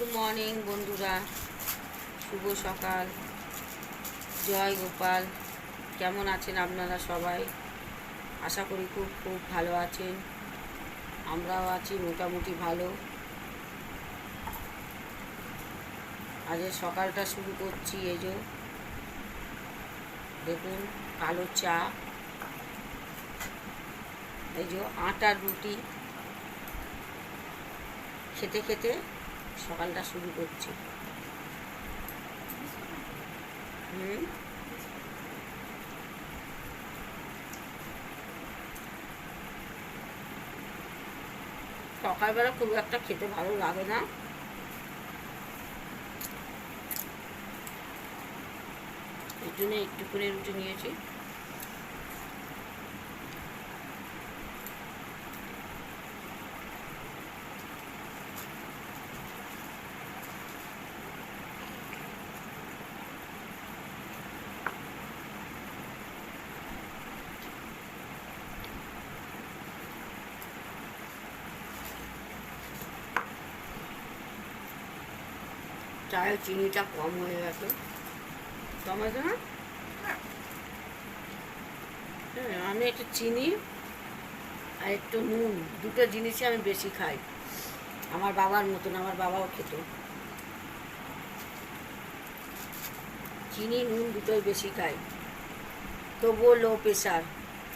Good morning বন্ধুরা। শুভ সকাল। জয় গোপাল। কেমন আছেন আপনারা সবাই? আশা করি খুব খুব ভালো আছেন। আমরাও আছি মোটামুটি ভালো। আজের সকালটা শুরু করছি এই যে। দেখুন, কালো চা। এই যে আটার রুটি। খেতে খেতে সকালটা শুরু করছি। হুম? সকালবেলা খুব একটা খেতে ভালো লাগে না। এর জন্য একটু করে রুটি নিয়েছি। চায়ের চিনিটা কম হয়ে গেছে। হয়েছে না হ্যাঁ। আমি একটু চিনি আর একটু নুন দুটো জিনিসই আমি বেশি খাই। আমার বাবার মতন আমার বাবাও খেত। চিনি নুন দুটোই বেশি খাই। তবুও লো প্রেশার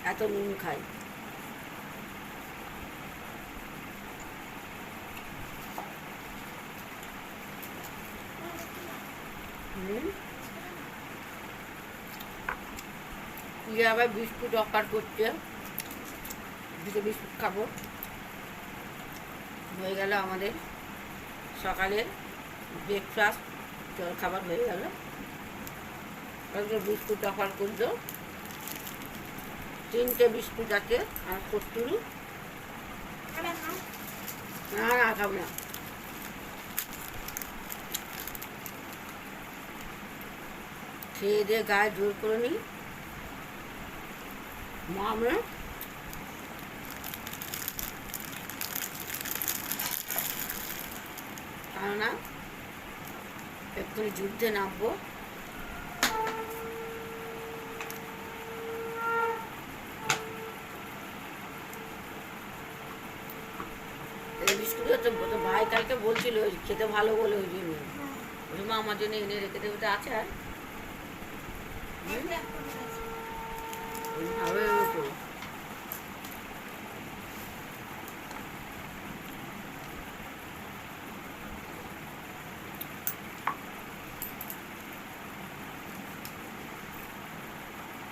এত নুন খাই। হুম। ইয়ে আবার বিস্কুট অফার করছে দুটো বিস্কুট খাব। হয়ে গেল আমাদের সকালের ব্রেকফাস্ট জল খাবার হয়ে গেল। একটা বিস্কুট অফার করল। তিনটে বিস্কুট আছে আর কস্তুরি না না খাব না। খেয়ে দিয়ে গায়ে জোর করে নিই। মা আমরা কেননা এক্ষুনি যুদ্ধে নামবো। বিস্কুট ভাই কালকে বলছিল খেতে ভালো বলে ওই জন্য। ওই মা আমার জন্য এনে রেখে দেবে তো আছে আর। হুম? ওই ভাবে তো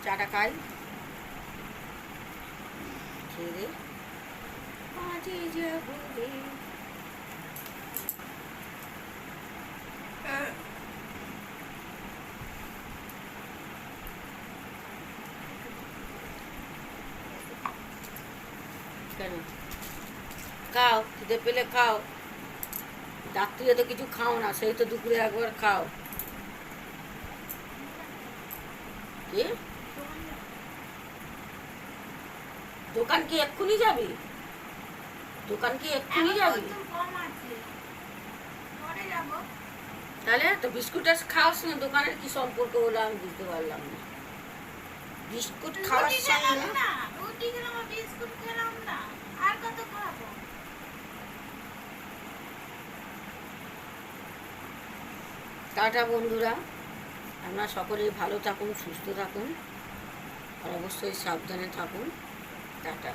চাটা খাই খেয়ে দে মাঝে যাব রে কেন? খাও খিদে পেলে খাও। রাত্রিরে তো কিছু খাও না সেই তো দুপুরে একবার খাও। কি? দোকান কি এক্ষুনি যাবি? দোকান কি এক্ষুনি যাবি? তাহলে তো বিস্কুটটা খাওয়ার সঙ্গে দোকানের কি সম্পর্ক হলো আমি বুঝতে পারলাম না। বিস্কুট খাওয়ার সঙ্গে না আর কত খাব? টাটা বন্ধুরা আপনারা সকলেই ভালো থাকুন সুস্থ থাকুন আর অবশ্যই সাবধানে থাকুন। টাটা।